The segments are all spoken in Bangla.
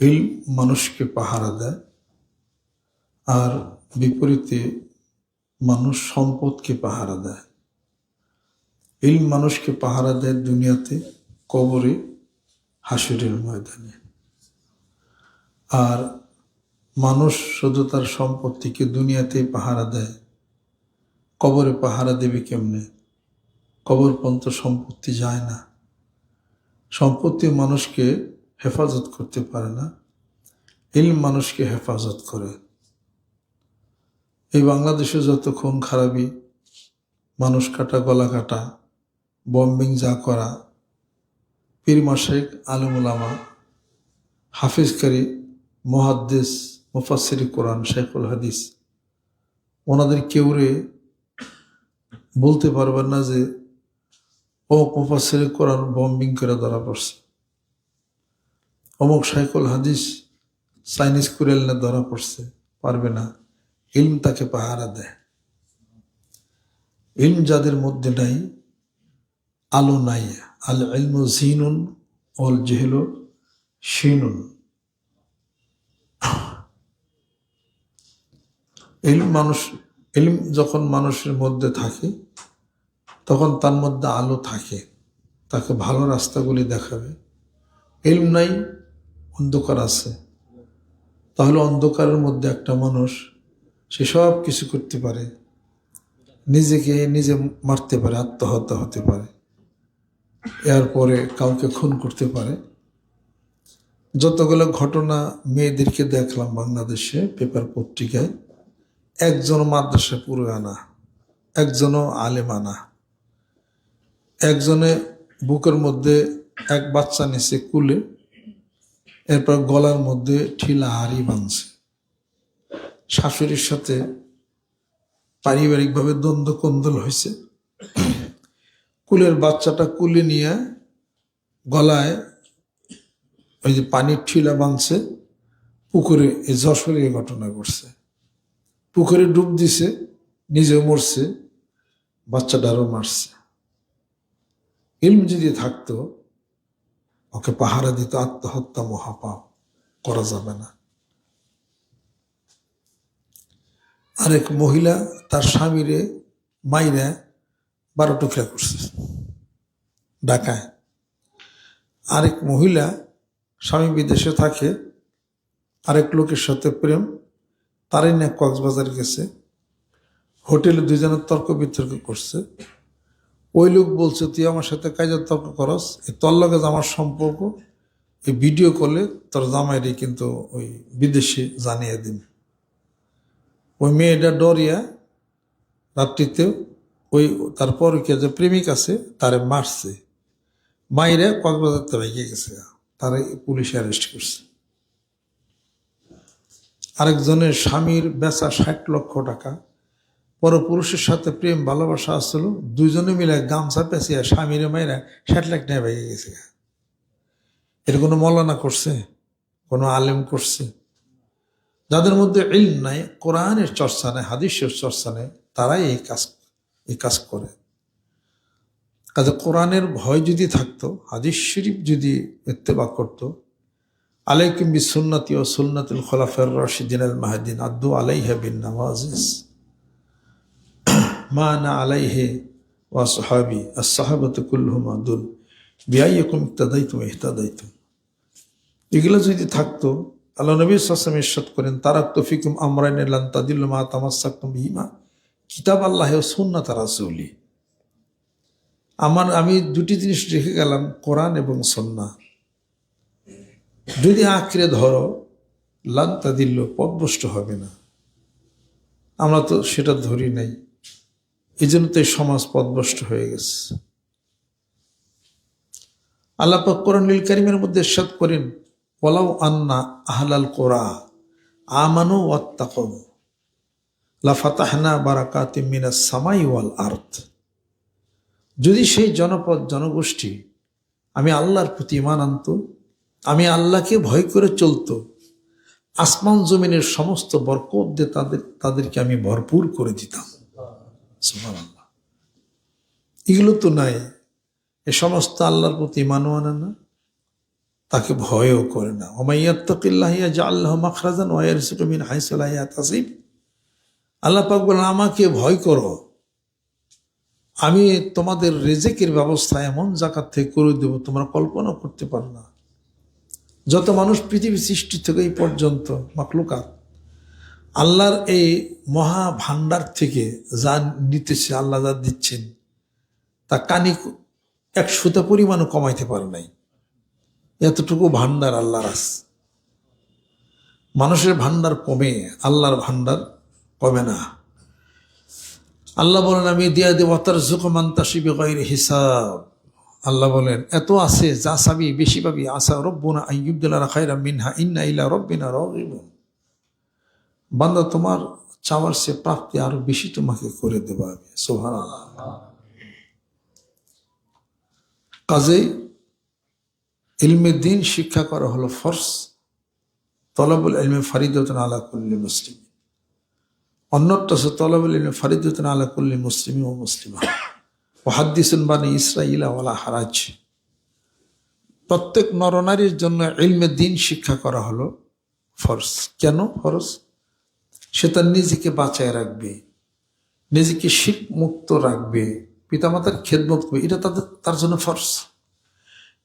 ইল মানুষকে পাহারা দেয়। আর বিপরীতে মানুষ সম্পদকে পাহারা দেয়। ইল মানুষকে পাহারা দেয় দুনিয়াতে কবরে, হাসুরের ময়দানে। আর মানুষ শুধু তার সম্পত্তিকে দুনিয়াতেই পাহারা দেয়। কবরে পাহারা দেবে কেমনে? কবর পর্যন্ত সম্পত্তি যায় না। সম্পত্তি মানুষকে হেফাজত করতে পারে না। ইলম মানুষকে হেফাজত করে। এই বাংলাদেশে যত খুন খারাপি, মানুষ কাটা গলা কাটা বম্বিং যা করা, পীর মাসেক আলমুলামা হাফিজকারী মহাদ্দেশ মুফাসির কোরআন শেখুল হাদিস, ওনাদের কেউরে বলতে পারবেন না যে অমুক মুফাসির কোরআন বম্বিং করে ধরা পড়ছে। অমুক শাইকুল হাদিস চাইনিজ কুরেলনে ধরা পড়ছে, পারবে না। ইলম তাকে পাহারা দেয়। ইলম যাদের মধ্যে নাই, আলো নাই। আল ইলম জিনুন অল জেহেল শিনুন। ইলম মানুষ, ইলম যখন মানুষের মধ্যে থাকে, তখন তার মধ্যে আলো থাকে। তাকে ভালো রাস্তাগুলি দেখাবে। ইলম নাই অন্ধকার আছে। তাহলে অন্ধকারের মধ্যে একটা মানুষ, সে সব কিছু করতে পারে। নিজেকে নিজে মারতে পারে, আত্মহত্যা হতে পারে। এরপরে কাউকে খুন করতে পারে। যতগুলো ঘটনা মেয়েদেরকে দেখলাম বাংলাদেশে পেপার পত্রিকায় একজন মাদ্রাসা পুরো আনা, একজনও আলেম আনা। একজনে বুকের মধ্যে এক বাচ্চা নিচে কুলে এরপর গলার মধ্যে ঠিলা হাড়ি বাঁধছে। শাশুড়ির সাথে পারিবারিকভাবে দ্বন্দ্ব কন্দল হয়েছে। কুলের বাচ্চাটা কুলে নিয়ে গলায় ওই যে পানির ঠিলা বাঁধছে, পুকুরে এই যশোরে ঘটনা ঘটছে। পুকুরে ডুব দিছে, নিজেও মরছে, বাচ্চাটারও মারছে। ইলম যদি থাকতো ওকে পাহারা দিত, আত্মহত্যা মহাপাপ, করা যাবে না। আরেক মহিলা তার স্বামীরে মাইরা বারো টুকরা করছে, ঢাকায়। আরেক মহিলা স্বামী বিদেশে থাকে, আরেক লোকের সাথে প্রেম, তারাই না কক্সবাজার গেছে। হোটেলে দুজনের তর্ক বিতর্ক করছে। ওই লোক বলছে, তুই আমার সাথে কাজের তর্ক করস, এই তোর লগে যে আমার সম্পর্ক, এই ভিডিও করলে তোর জামাইরে কিন্তু ওই বিদেশে জানিয়ে দিন ওই মেয়েটা ডরিয়া রাত্রিতে ওই তারপর কে যে প্রেমিক আছে, তারে মারছে। মাইরে কক্সবাজার তো ভেঙে গেছে, তারে পুলিশে অ্যারেস্ট করছে। আরেকজনের স্বামীর বেচা ষাট লক্ষ টাকা পরপুরুষের সাথে প্রেম, ভালোবাসা আসছিল। দুইজনে মিলে গামছা পেঁচিয়া স্বামীরে মাইরা ষাট লাখ টাকা ভেঙে গেছে এর কোনো মলানা করছে? কোনো আলেম করছে? যাদের মধ্যে ইল নাই, কোরআনের চর্চা নেই, হাদিসের চর্চা নেই, তারাই এই কাজ এই কাজ করে। কাজে কোরআনের ভয় যদি থাকতো, হাদিস শরীফ যদি ইত্তেবা করতো, আলাইকুম বি সুন্নতি ও সুন্নাতুল খোলাফের রশিদিন আল মাহাদিন আদু আলাইহা বিন নওয়াজিস মা না আলাইহে ওয়া সাহাবি আর সাহাবত কুল্লুহুম আদুল বিয়াইকুম ইত্তাদাইতুম ইহতাদাইতুম। এগুলো যদি থাকতো, আল্লাহ নবী সাসম ইরশাদ করেন তারাক তফিকুম আমরাইন লান তাদিল্লু মা তামাসাক্তুম বিহিমা। কিতাব আল্লাহ ও সুন্নাত রাসূলি। আমার, আমি দুটি জিনিস রেখে গেলাম, কোরআন এবং সন্না যদি আঁকড়ে ধরো লান্তা দিল পদভ্রষ্ট হবে না। আমরা তো সেটা ধরি নাই। এই জন্য তো এই সমাজ পদভ্রষ্ট হয়ে গেছে। আল্লাহ নীল কারিমের মধ্যে সাদ করেন পলাও আন্না আহলাল কোরা আমানু ওয়াত্তাকম লাফাতাহনা বারাকাতি মিনা সামাই ওয়াল আর্থ যদি সেই জনপদ, জনগোষ্ঠী আমি আল্লাহর প্রতি ইমান আনত, আমি আল্লাহকে ভয় করে চলতো, আসমান জমিনের সমস্ত বরকত দিয়ে তাদের, তাদেরকে আমি ভরপুর করে দিতাম। এগুলো তো নাই। এ সমস্ত আল্লাহর প্রতি ইমানও আনে না। তাকে ভয়ও করে না। ওমাইয়াত্তকিল্লাহিয়া জা আল্লাহ মাখরাজান ওয়াইরসুমিন হাইসুলাইয়া তাসিব আল্লাহ পাক বলেন, আমাকে ভয় করো। আমি তোমাদের রেজেকের ব্যবস্থা এমন জাকাত থেকে করে দেব, তোমরা কল্পনা করতে পারো না। যত মানুষ পৃথিবী সৃষ্টি থেকে এই পর্যন্ত মাকলুকাত আল্লাহর এই মহা ভান্ডার থেকে যা নিতেছে, আল্লাহ যা দিচ্ছেন, তা কানি এক সুতা পরিমাণও কমাইতে পারে নাই। এতটুকু ভান্ডার আল্লাহর আস। মানুষের ভান্ডার কমে, আল্লাহর ভান্ডার কমে না। আল্লাহ বলেন, আমি দিয়া দেব তার জুকমান্তা শিবে গয়ের হিসাব। আল্লাহ বলেন, এত আছে যা সাবি, বেশি পাবি। আসা রব্বনা আইয়ুবদুল্লাহ খাইরা মিনহা, ইন্না ইলা রব্বিনা রহিবুন বান্দা, তোমার চাওয়ার সে প্রাপ্তি আরও বেশি তোমাকে করে দেবো আমি সোহান কাজেই ইলমে দিন শিক্ষা করা হলো ফর্স তলবুল ইলমে ফারিদতন আলা কুল্লি মুসলিম অন্যটা হচ্ছে তলবুল ইলমে ফারিদতন আলা কুল্লি মুসলিম ও মুসলিমা। ও হাদ্দিসুন বানি ইসরাইলা ওয়ালা হারাজ। প্রত্যেক নরনারীর জন্য ইলমে দিন শিক্ষা করা হলো ফরজ। কেন ফরজ? সে তার নিজেকে বাঁচায় রাখবে, নিজেকে শিখ মুক্ত রাখবে, পিতামাতার খেদমত করবে। এটা তাদের, তার জন্য ফরস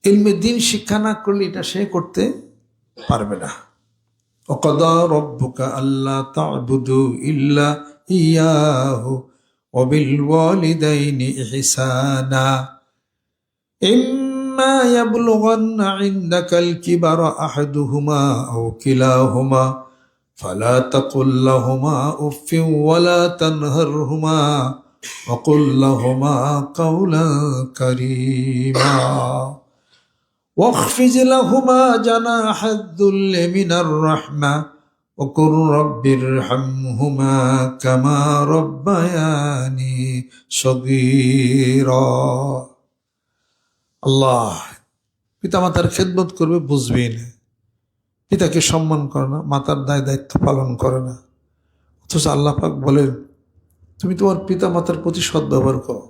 ইলমে দিন শিক্ষা না করলে এটা সে করতে পারবে না। অকদা রব্বুকা আল্লাহ তাবুদু ইল্লা ইয়াহু অবিল ওয়ালিদাইনি ইহসানা। ইম্মা ইয়াবলুগান্না ইনদাকাল কিবারা আহাদুহুমা আও কিলাহুমা। فلا تقل لهما اف ولا تنهرهما وقل لهما قولا كريما واخفض لهما جناح الذل من الرحمه وقل رب ارحمهما كما ربياني صغيرا আল্লাহ পিতামাতার খেদমত করবে বুঝবি না পিতাকে সম্মান করে না, মাতার দায় দায়িত্ব পালন করে না। অথচ আল্লাহ পাক বলেন, তুমি তোমার পিতা মাতার প্রতি সদ্ব্যবহার করো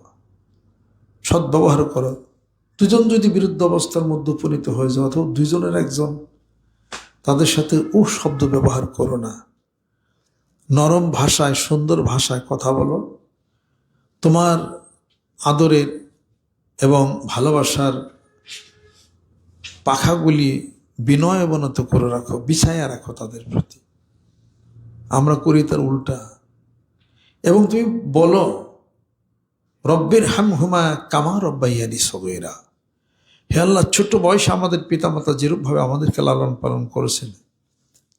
সদ্ব্যবহার করো। দুজন যদি বিরুদ্ধ অবস্থার মধ্যে উপনীত হয়ে যাও অথবা দুইজনের একজন, তাদের সাথে ও শব্দ ব্যবহার করো না। নরম ভাষায়, সুন্দর ভাষায় কথা বলো। তোমার আদরের এবং ভালোবাসার পাখাগুলি বিনয় অবনত করে রাখো, বিছায়া রাখো তাদের প্রতি। আমরা করি তার উল্টা। এবং তুমি বলো, রব্বের হাম হুমা কামা রব্বাইয়ানি সগৈরা। হে আল্লাহ, ছোট্ট বয়সে আমাদের পিতামাতা যেরূপভাবে আমাদেরকে লালন পালন করেছেন,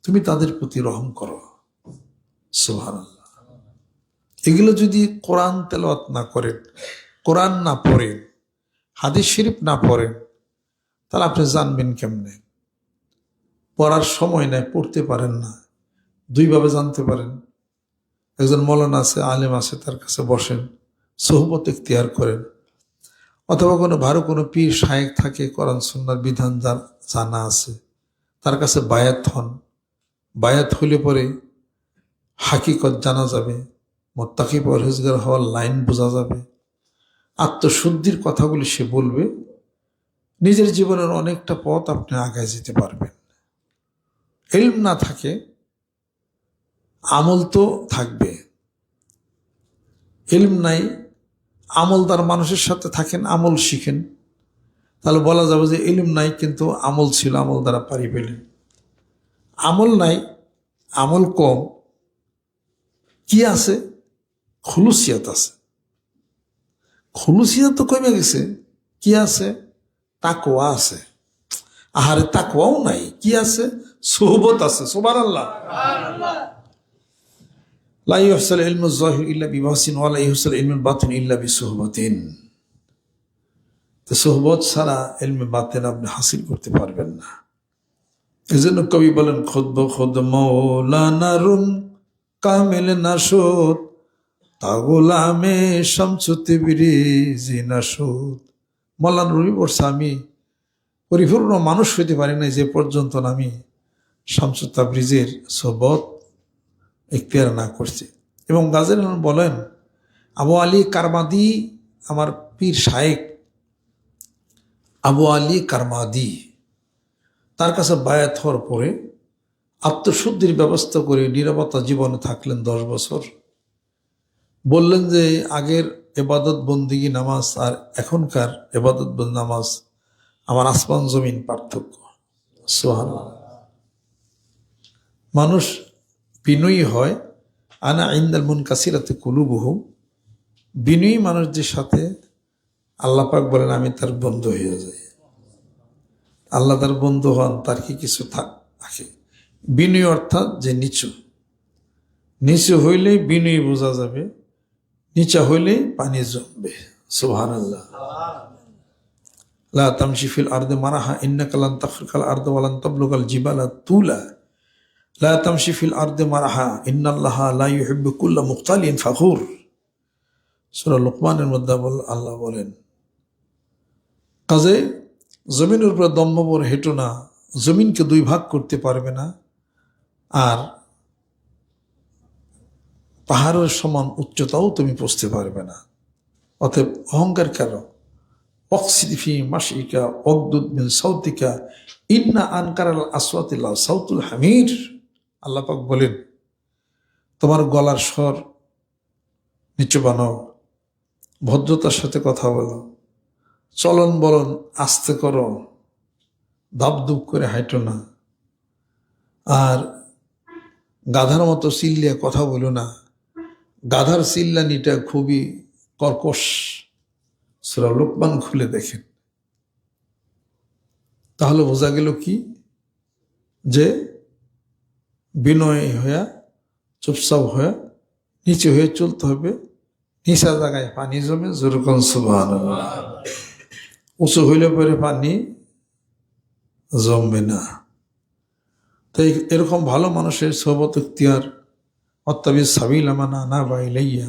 তুমি তাদের প্রতি রহম করো। সোহান এগুলো যদি কোরআন তেলাওয়াত না করেন, কোরআন না পড়েন, হাদিস শরীফ না পড়েন, তাহলে আপনি জানবেন কেমনে? পড়ার সময় নেয় পড়তে পারেন না। দুইভাবে জানতে পারেন। একজন মৌলানা আছে, আলেম আছে, তার কাছে বসেন, সহবত ইখতিয়ার করেন। অথবা কোনো ভালো কোনো পীর, শায়েক থাকে, কোরআন, সুন্নার বিধান যার জানা আছে। তার কাছে বায়াত হন। বায়াত হলে পরে হাকিকত জানা যাবে, মোত্তাকি পরহেজগার হওয়ার লাইন বোঝা যাবে। আত্মশুদ্ধির কথাগুলি সে বলবে। নিজের জীবনের অনেকটা পথ আপনি আগায় যেতে পারবেন। এলম না থাকে, আমল তো থাকবে। এলম নাই, আমল আমলদার মানুষের সাথে থাকেন, আমল শিখেন। তাহলে বলা যাবে যে এলিম নাই, কিন্তু আমল ছিল, আমল দ্বারা পারি পেলেন। আমল নাই, আমল কম, কি আছে? খুলুসিয়াত আছে। খুলুসিয়াত তো কমে গেছে। কি আছে? তাকোয়া আছে। আহারে তাকওয়াও নাই, কি আছে? সোহবত আছে সোবার আল্লাহ লাইহসাল তো সোহবত ছাড়া আপনি হাসিল করতে পারবেন না। এই জন্য কবি বলেন খোদ্ব খোদ মৌলানা রুম কামেল নাসুদ, তাগুলামে শামসুতে বিরিজি নাসুদ। মৌলান রবি আমি পরিপূর্ণ মানুষ হইতে পারি না যে পর্যন্ত আমি শামসুত্তা ব্রিজের সোহবত এখতিয়ার না করছে। এবং গাজের বলেন, আবু আলী কারমাদি আমার পীর শায়েক। আবু আলী কারমাদি, তার কাছে বায়াত হওয়ার পরে আত্মশুদ্ধির ব্যবস্থা করে নিরাপত্তা জীবনে থাকলেন দশ বছর। বললেন যে, আগের এবাদত বন্দিগি নামাজ আর এখনকার এবাদত বন্দি নামাজ আমার আসমান জমিন পার্থক্য। সোহান মানুষ বিনয়ী হয়, আনা ইন্দাল মুন কাসিরাতে কুলুবহু বিনয়ী মানুষদের সাথে আল্লাহ পাক বলেন, আমি তার বন্ধু হয়ে যাই। আল্লাহ তার বন্ধু হন, তার কি কিছু থাক বিনয়ী অর্থাৎ যে নিচু। নিচু হইলে বিনয়ী বোঝা যাবে, নিচা হইলে পানি জমবে। সুহান আল্লাহ লা তামশি ফিল আরদে মারাহা, ইন্নাকা লান তাখরিকাল আরদ ওয়ালান তাবলুগাল জিবালা তুলা। লা তামশি ফিল আরদে মারাহা ফাখুর সূরা লোকমানের মধ্যে আল্লাহ বলেন, কাজে জমিনের উপরে দম্ভবর হেঁটো না, জমিনকে দুই ভাগ করতে পারবে না, আর পাহাড়ের সমান উচ্চতাও তুমি পৌঁছতে পারবে না। অতএব অহংকার কেন? অক্সিফি মাসিকা অকদুদ বিন সৌতিকা ইন্না আনকার আসওয়াতিল্লাহ সাউতুল হামির। আল্লাপাক বলেন, তোমার গলার স্বর নিচু বানাও, ভদ্রতার সাথে কথা বলো, চলন বলন আস্তে করো দাবদুব করে হাইটো না, আর গাধার মতো চিল্লিয়া কথা বলো না। গাধার চিল্লানিটা খুবই কর্কশ। সুরা লোকমান খুলে দেখেন। তাহলে বোঝা গেল কি? যে বিনয় হয়ে চুপচাপ হয়ে নিচে হয়ে চলতে হবে নিচা জায়গায় পানি জমে যেরকম সুবাহ উঁচু হইলে পরে পানি জমবে না। তাই এরকম ভালো মানুষের সহবত ইখতিয়ার অত্যাবিজ সাবিল আমানা না বাইলাইয়া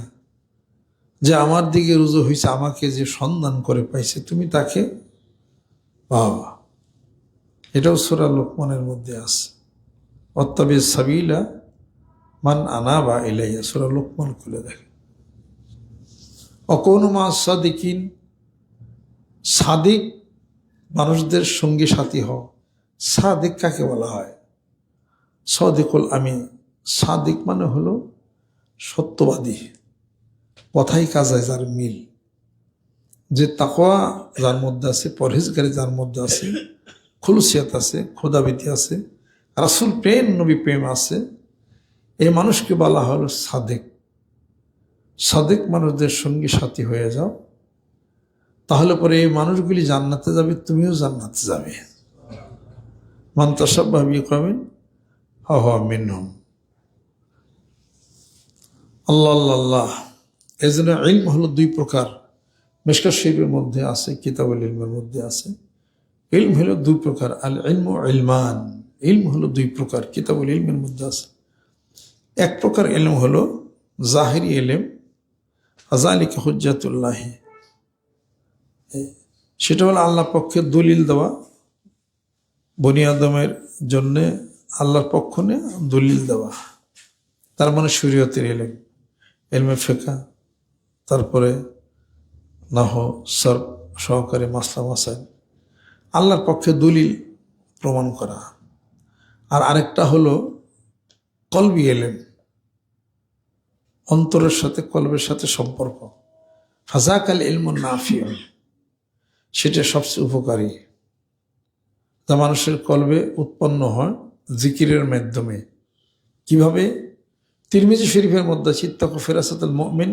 যে আমার দিকে রুজু হয়েছে আমাকে যে সন্ধান করে পাইছে, তুমি তাকে বাবা এটাও সুরা লোকমানের মধ্যে আছে। অত্যাবিজ সাবিলা মান আনা বা ইলাইয়া, সুরা লোকমান খুলে দেখে। অকৌনমা সাদিকিন, সাদিক মানুষদের সঙ্গী সাথী হও। সাদিক কাকে বলা হয়? সদিকুল আমি সাদিক মানে হলো সত্যবাদী কথাই কাজায় যার মিল। যে তাকোয়া যার মধ্যে আছে, পরহেজগারি যার মধ্যে আছে, খুলসিয়াত আছে খোদাবিতি আছে রাসুল প্রেম, নবী প্রেম আছে। এই মানুষকে বলা হলো সাদেক। সাদেক মানুষদের সঙ্গী সাথী হয়ে যাও। তাহলে পরে এই মানুষগুলি জান্নাতে যাবে, তুমিও জান্নাতে যাবে। মান্তাসব ভাবি কমেন হওয়া মিনহম। আল্লাহ আল্লাহ এই জন্য ইলম হলো দুই প্রকার। মেশকা শরীফের মধ্যে আছে, কিতাবুল ইলমের মধ্যে আছে। ইলম হলো দুই প্রকার আল ইলম ইলমান। ইলম হলো দুই প্রকার, কিতাবুল ইলমের মধ্যে আছে এক প্রকার ইলম হলো জাহেরি এলেম আজালিক হুজ্জাতুল্লাহি। সেটা হলো আল্লাহ পক্ষে দলিল দেওয়া, বনি আদমের জন্যে আল্লাহর পক্ষ নিয়ে দলিল দেওয়া। তার মানে শরীয়তের এলেম এলমে ফেকা তারপরে নাহ সর সহকারে মাসলা মাসাইল। আল্লাহর পক্ষে দলিল প্রমাণ করা। আর আরেকটা হলো কলবি এলেম, অন্তরের সাথে কলবের সাথে সম্পর্ক। ফাজাকাল এলম নাফিয়া সেটা সবচেয়ে উপকারী। যা মানুষের কলবে উৎপন্ন হয় জিকিরের মাধ্যমে। কীভাবে? তিরমিজি শরীফের মধ্যে চিত্তক ফেরাসতুল মমিন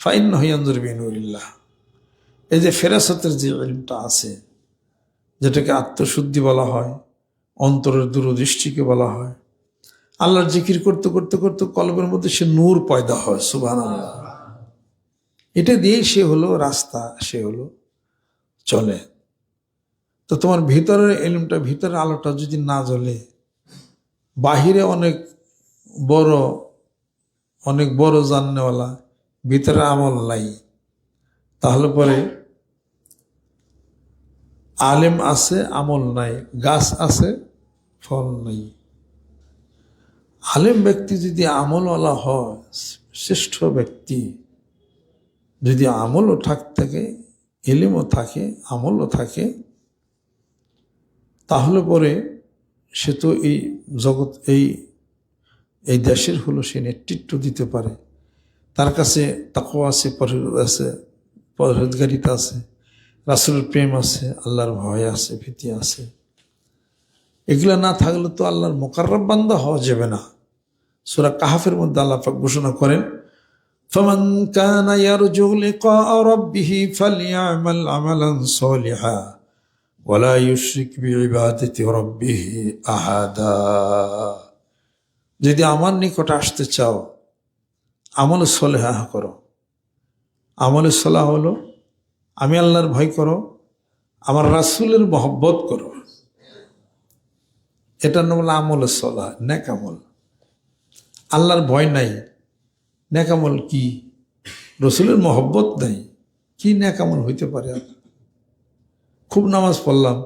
ফাইন হইয়ান্দুর বিনুরিল্লাহ। এই যে ফেরাসতের যে ইলমটা আছে, যেটাকে আত্মশুদ্ধি বলা হয় অন্তরের দূরদৃষ্টিকে বলা হয়। আল্লাহর জিকির করতে করতে করতে কলবের মধ্যে সে নূর পয়দা হয় সুবাহ এটা দিয়ে সে হলো রাস্তা, সে হলো চলে। তো তোমার ভিতরের এলিমটা, ভিতরের আলোটা যদি না জ্বলে, বাহিরে অনেক বড় অনেক বড় জাননেওয়ালা, ভিতরে আমল নাই, তাহলে পরে আলেম আছে, আমল নাই। গাছ আছে, ফল নাই। আলেম ব্যক্তি যদি আমলওয়ালা হয়, শ্রেষ্ঠ ব্যক্তি। যদি আমলও থাক, থাকে এলিমও থাকে, আমলও থাকে, তাহলে পরে সে তো এই জগৎ, এই এই দেশের হলো সে নেতৃত্ব দিতে পারে। তার কাছে তাকও আছে, পরহেজ, আছে, পরহেজগারিতা আছে। রাসুলের প্রেম আছে আল্লাহর ভয় আছে ভীতি আছে এগুলা না থাকলে তো আল্লাহর মোকাররব বান্দা হওয়া যাবে না সুরা কাহাফের মধ্যে আল্লাহ পাক ঘোষণা করেন فمن كان يرجو لقاء ربه فليعمل عملا صالحا ولا يشرك بعبادة ربه أحدا যদি আমার নিকট আসতে চাও আমল সলেহা করো আমল সলাহ হলো আমি আল্লাহর ভয় করো, আমার রাসুলের মহব্বত করো। এটার নাম হলো আমল সলাহ নেকামল আল্লাহর ভয় নাই নেকামল কি? রসুলের মহব্বত নাই, কি নেকামল হইতে পারে? খুব নামাজ পড়লাম,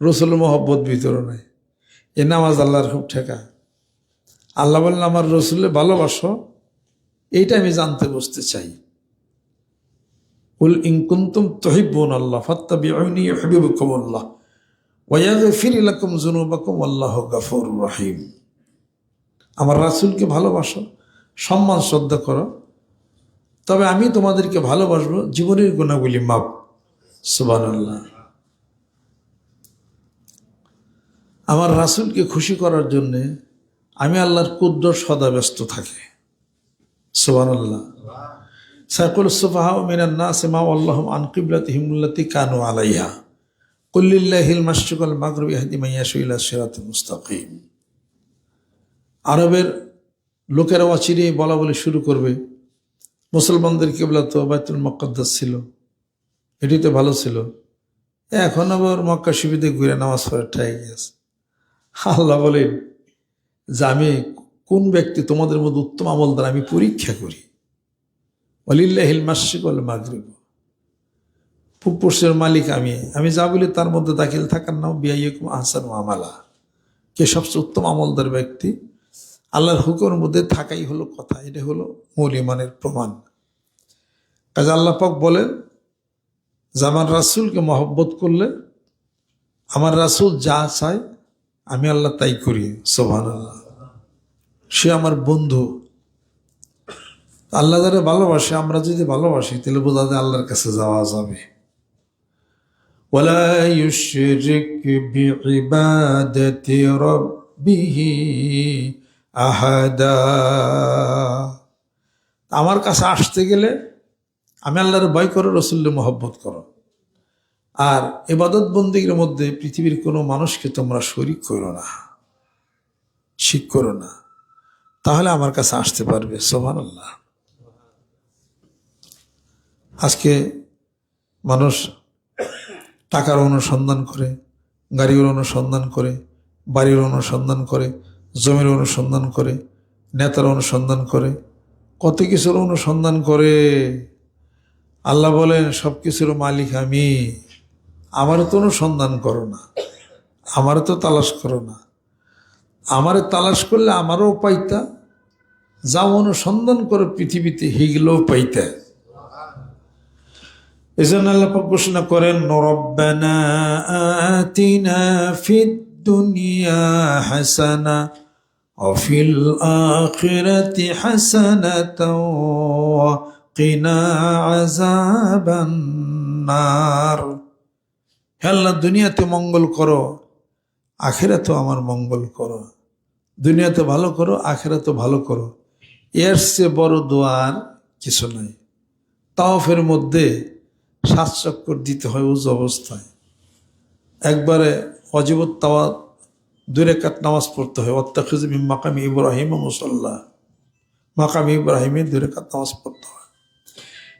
রসুলের মহব্বত ভিতরে নাই। এ নামাজ আল্লাহর খুব ঠেকা। আল্লাহ বললেন, আমার রসুলের ভালোবাসো, এইটা আমি জানতে বসতে চাই। উল ইনকুন্তুম তহিবুন আল্লাহ ফাত্তাবিউনি ইউহিব্বুকুম আল্লাহ ওয়া ইয়াগফির লাকুম যুনুবাকুম আল্লাহু গাফুরুর রহিম আমার রাসূলকে ভালোবাসো, সম্মান, শ্রদ্ধা করো। তবে আমি তোমাদেরকে ভালোবাসবো, জীবনের গুণাগুলি মাপ সুবহানাল্লাহ। আমার রাসূলকে খুশি করার জন্যে আমি আল্লাহর কুদ্র সদা ব্যস্ত থাকি। সুবহানাল্লাহ। সাইকুল সুফাহা মিনান নাস মা আল্লাহ আন কিবলাতিহিম আল্লাতি কানু আলাইহা। কুল্লিল্লাহিল মাশরিকুল মাগরিব ইয়াহদি মান ইয়াশা ইলা সিরাতিল মুস্তাকিম। আরবের লোকেরা অচিরে বলা বলে শুরু করবে। মুসলমানদের কেবলা তো বাইতুল মক্কাদ্দাস ছিল। এটি তো ভালো ছিল। এখন আবার মক্কা শিবিতে ঘুরে নামাজ পড়ে ঠাই গেছে। আল্লাহ বলেন যে আমি কোন ব্যক্তি তোমাদের মধ্যে উত্তম আমলদার আমি পরীক্ষা করি? অলিল্লাহিল মাসিক অল মাগরিব পূর্বপুরুষের মালিক আমি। আমি যা বলি তার মধ্যে দাখিল থাকার নাম বিয়াইকুম আহসান আমালা। কে সবচেয়ে উত্তম আমলদার ব্যক্তি, আল্লাহর হুকুমের মধ্যে থাকাই হলো কথা এটা হলো মূল ইমানের প্রমাণ। কাজে আল্লাহ পাক বলেন, যে আমার রাসুলকে মহব্বত করলে, আমার রাসুল যা চায়, আমি আল্লাহ তাই করি সোভান আল্লাহ সে আমার বন্ধু। আল্লাহ যারা ভালোবাসে আমরা যদি ভালোবাসি তাহলে বোঝা যায় আল্লাহর কাছে যাওয়া যাবে ولا يشرك بعبادة ربه أحدا আমার কাছে আসতে গেলে আমি আল্লাহর ভয় করো রসুল্লে মহব্বত করো আর এবাদত বন্দীর মধ্যে পৃথিবীর কোনো মানুষকে তোমরা শরিক করো না শিখ করো না তাহলে আমার কাছে আসতে পারবে সোমান আল্লাহ আজকে মানুষ টাকার অনুসন্ধান করে, গাড়ির অনুসন্ধান করে, বাড়ির অনুসন্ধান করে, জমির অনুসন্ধান করে, নেতার অনুসন্ধান করে, কত কিছুর অনুসন্ধান করে। আল্লাহ বলেন, সব কিছুর মালিক আমি। আমারও তো অনুসন্ধান করো না আমারও তো তালাশ করো না। আমারে তালাশ করলে আমারও পাইতা যা অনুসন্ধান করে পৃথিবীতে হিগলেও পাইতা এজন্য আল্লাহ পাক ঘোষণা করেন রব্বানা আতিনা ফিদ দুনিয়া হাসানা وفي الآخرة حسنة وقنا عذاب النار হে আল্লাহ দুনিয়াতে মঙ্গল করো আখেরাতেও আমার মঙ্গল করো দুনিয়াতে ভালো করো আখেরাতে ভালো করো এর চেয়ে বড় দোয়ার কিছু নাই তাওফের মধ্যে সাত চক্কর দিতে হয় উজ অবস্থায়। একবারে অজীবত তাওয়া দুই রেখাত নামাজ পড়তে হয়। অত্যাখিজমি মাকামি ইব্রাহিম মুসল্লা। মাকামি ইব্রাহিমে দুই রেখাত নামাজ পড়তে হয়।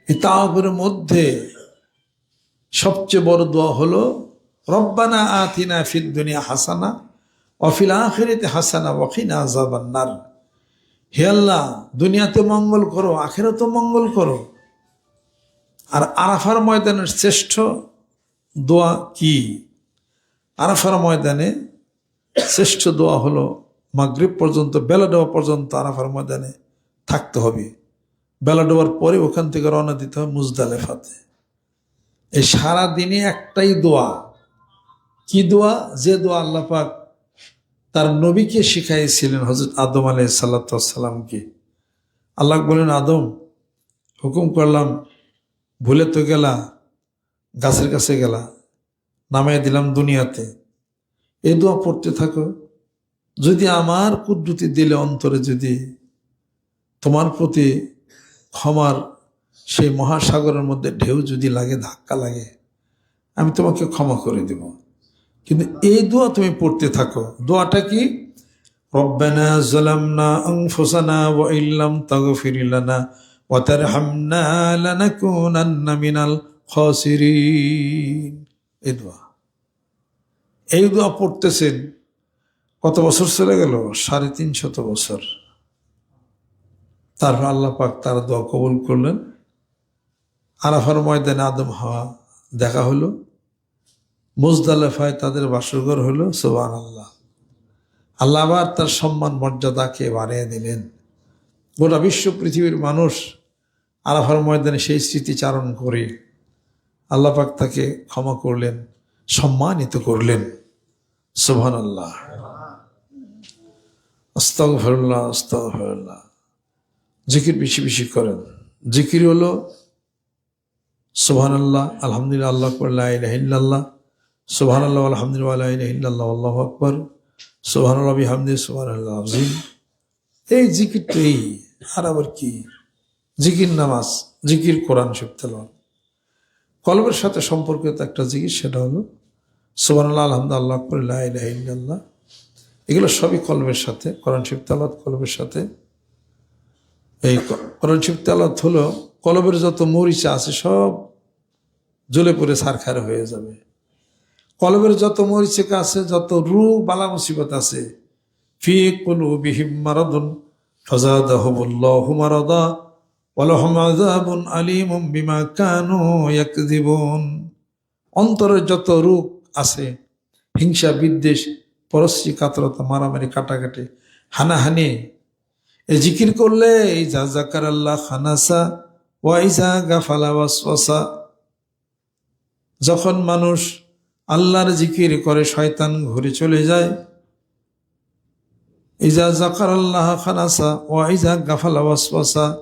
এই তাওফের মধ্যে সবচেয়ে বড় দোয়া হলো, রব্বানা আতিনা ফিদ দুনিয়া হাসানা অফিল আখেরিতে হাসানা ওয়াকিনা আজাবান্নার হে আল্লাহ, দুনিয়াতে মঙ্গল করো আখেরাতে মঙ্গল করো। আর আরাফার ময়দানের শ্রেষ্ঠ দোয়া কি? আরাফার ময়দানে শ্রেষ্ঠ দোয়া হলো মাগরিব পর্যন্ত, বেলা পর্যন্ত আরাফার ময়দানে থাকতে হবে। বেলা দেওয়ার পরে ওখান থেকে রওনা দিতে হবে মুজদালেফাতে। এই সারা দিনে একটাই দোয়া। কি দোয়া? যে দোয়া আল্লাহ পাক তার নবীকে শিখাইছিলেন হজরত আদম আলাই সাল্লাতামকে আল্লাহ বলেন, আদম, হুকুম করলাম ভুলে তো গেলা, গাছের কাছে গেলা, নামাই দিলাম দুনিয়াতে। এ দোয়া পড়তে থাকো। যদি আমার কুদ্রুতি দিলে অন্তরে যদি তোমার প্রতি ক্ষমার সেই মহাসাগরের মধ্যে ঢেউ যদি লাগে, ধাক্কা লাগে, আমি তোমাকে ক্ষমা করে দেব। কিন্তু এই দোয়া তুমি পড়তে থাকো। দোয়াটা কি? রব্বানা জালামনা আনফুসানা ওয়া ইল্লাম তাগফির লানা তারহামনা লানাকুনান্না মিনাল খাসিরিন এই দোয়া। এই দোয়া পড়তেছেন কত বছর চলে গেল? সাড়ে তিনশত বছর। তারপর আল্লাহ পাক তার দোয়া কবুল করলেন। আরাফার ময়দানে আদম হাওয়া দেখা হলো। মুজদালেফায় তাদের বাসরঘর হলো সোবান আল্লাহ আল্লাহ আবার তার সম্মান মর্যাদাকে বাড়িয়ে দিলেন। গোটা বিশ্ব পৃথিবীর মানুষ আরাফার ময়দানে সেই স্মৃতিচারণ করে আল্লাহ পাক তাকে ক্ষমা করলেন, সম্মানিত করলেন। সোভান আল্লাহ আস্তাগফিরুল্লাহ আস্তাগফিরুল্লাহ। জিকির বেশি বেশি করেন। জিকির হলো সোহান আল্লাহ আলহামদুলিল্লাহ আল্লাহ ইল্লাল্লাহ। সোহান আল্লাহ আলহামদুলিল্লাহ আল্লাহ আকবর সোহান আল্লাহ হামদি সোহান আল্লাহ আজিম এই জিকির তো এই আর আবার কি? জিকির নামাজ, জিকির কোরআন শিবতেল কলবের সাথে সম্পর্কিত একটা জিকির, সেটা হলো সোহান আল্লাহ আলহামদুল্লাহ আকবর ইল্লাল্লাহ। এগুলো সবই কলবের সাথে, কোরআন শিব তালাত কলবের সাথে। এই কোরআন শিব তালাত হলো, কলবের যত মরিচা আছে, সব জ্বলে পড়ে সারখার হয়ে যাবে। কলবের যত মরিচিকা আছে, যত রু বালা মুসিবত আছে ফি কুলু বিহিম মারাদুন ফাজাদাহুমুল্লাহু মারাদা ওয়ালাহুম আযাবুন আলীমুম বিমা কানু ইয়াকযিবুন অন্তরের যত রূপ আছে, হিংসা, বিদ্বেষ, পরশ্রী, কাতরতা, মারামারি, কাটাকাটি, হানাহানি এই জিকির করলে এই যা জাকার আল্লাহ খানাসা ওয়াইজা গাফালা ওয়াসওয়াসা, যখন মানুষ আল্লাহর জিকির করে, শয়তান ঘুরে চলে যায় ইজা জাকার আল্লাহ খানাসা ওয়াইজা গাফালা ওয়াসওয়াসা,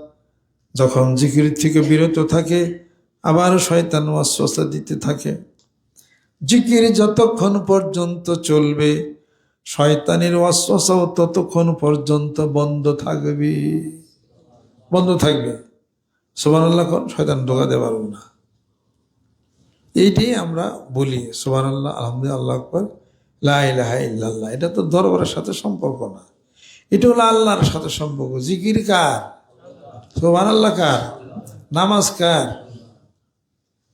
যখন জিকির থেকে বিরত থাকে, আবার শয়তান ওয়াসওয়াসা দিতে থাকে। জিকির যতক্ষণ পর্যন্ত চলবে, শয়তানের ওয়াসওয়াসাও ততক্ষণ পর্যন্ত বন্ধ থাকবে। বন্ধ থাকবে। সোমান আল্লাহ শয়তান ঢোকাতে পারব না। এইটাই আমরা বলি সোমান আল্লাহ আলহামদুলিল্লাহ, আল্লাহ আকবর। লাহা ইল্লাল্লাহ। এটা তো দরবারের সাথে সম্পর্ক না। এটা হলো আল্লাহর সাথে সম্পর্ক। জিকির কার? সোমান আল্লাহ কার? নামাজ কার?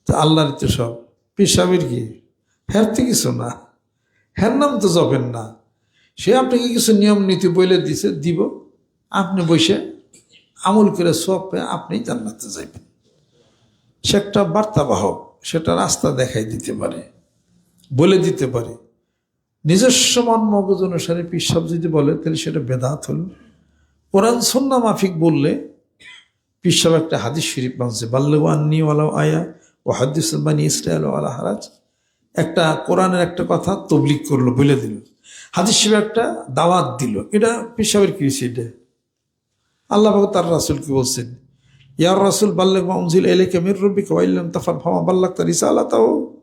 তো আল্লাহর তো সব। পিসাবির কি? হ্যার তো কিছু না। হ্যার নাম তো জপেন না। সে আপনাকে কিছু নিয়ম, নীতি বলে দিছে, দিব। আপনি বসে আমল করে সব পেয়ে আপনি জান্নাতে যাইবেন। সে একটা বার্তাবাহক, সেটা রাস্তা দেখাই দিতে পারে, বলে দিতে পারে। নিজস্ব মন মগজ অনুসারে পিসাব যদি বলে, তাহলে সেটা বেদাত হলো। কোরআন সন্না মাফিক বললে পিসাব একটা হাদিস শরীফ মানছে বাল্লু আন্নি আয়া ও হাদিস বানি ইসরায়েল ওয়ালা হারাজ একটা কোরআনের একটা কথা তবলিক করল, বলে দিল। হাদিস শরীফ একটা দাওয়াত দিল। এটা পিসাবের কি এটা। আল্লাহ বাবু তার রাসুলকে বলছেন ইয়ার রাসুল বাল্লাক মাউজিল এলেকে মির রব্বি কাইলাম তাফার ফামা বাল্লাক তার ইসা আল্লাহ তাও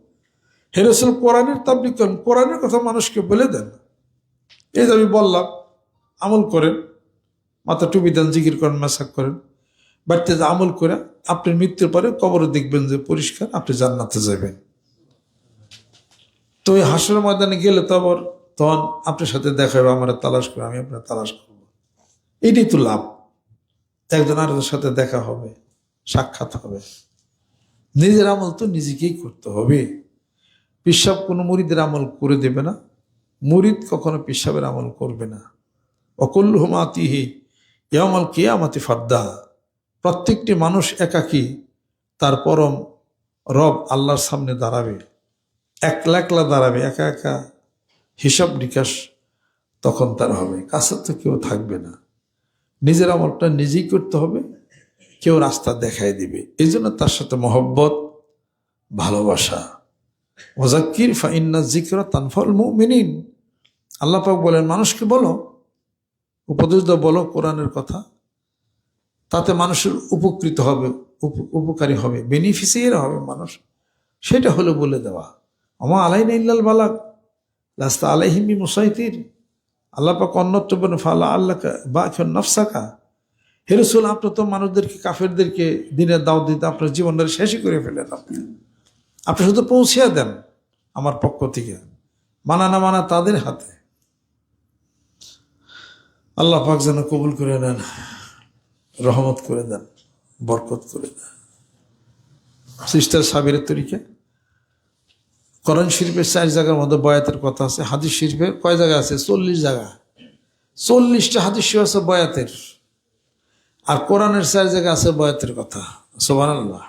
হে রসুল কোরআনের তাবলিক করেন কোরআনের কথা মানুষকে বলে দেন এই যে আমি বললাম, আমল করেন, মাথা টুপি দেন, জিকির করেন, মেসাক করেন, বাড়িতে যে আমল করে আপনি মৃত্যুর পরে কবরে দেখবেন যে পরিষ্কার, আপনি জান্নাতে যাবেন। তো ওই হাসর ময়দানে গেলে তো আবার তখন আপনার সাথে দেখা হবে, আমার তালাশ করে আমি আপনার তালাশ করব। এটাই তো লাভ। একজন আরেকজনের সাথে দেখা হবে, সাক্ষাৎ হবে। নিজের আমল তো নিজেকেই করতে হবে। পিসাব কোনো মুরিদের আমল করে দেবে না। মুরিদ কখনো পিসাবের আমল করবে না। অকল্য মাতিহি ইয়ামাল কেয়ামাতি ফাদ্দা। প্রত্যেকটি মানুষ একাকী, তার পরম রব আল্লাহর সামনে দাঁড়াবে। একলা একলা দাঁড়াবে, একা একা হিসাব নিকাশ তখন তার হবে। কাছে তো কেউ থাকবে না। নিজের আমলটা নিজেই করতে হবে, কেউ রাস্তা দেখাই দিবে। এই জন্য তার সাথে মহব্বত, ভালোবাসা। ওজাক্কির ফাইন্না জিকরা তানফল মুমিনিন। আল্লাহ পাক বলেন, মানুষকে বলো, উপদেশ দাও, বলো কোরআনের কথা। তাতে মানুষের উপকৃত হবে, উপ- উপকারী হবে, বেনিফিসিয়ার হবে মানুষ। সেটা হলো বলে দেওয়া। আমা আলাইনা ইল্লাল বালাক লাস্তা আলাইহিমি মুসাইতির আল্লাহ পাক অন্যত্র বলেন, ফালা আল্লাহ বা নফসাকা। হেরসুল আপনি তো মানুষদেরকে, কাফেরদেরকে দিনের দাও দিতে আপনার জীবনটা শেষই করে ফেলেন আপনি। আপনি শুধু পৌঁছিয়ে দেন আমার পক্ষ থেকে, মানা না মানা তাদের হাতে। আল্লাহ পাক যেন কবুল করে নেন, রহমত করে দেন, বরকত করে দেন। সিস্টার সাবিরের তরিকে করণ শরীফের চার জায়গার মধ্যে বয়াতের কথা আছে, হাদিস শরীফের কয় জায়গা আছে? চল্লিশ জায়গা। চল্লিশটা হাদিস আছে বয়াতের। আর কোরআনের চার জায়গা আছে বয়াতের কথা। সোবান আল্লাহ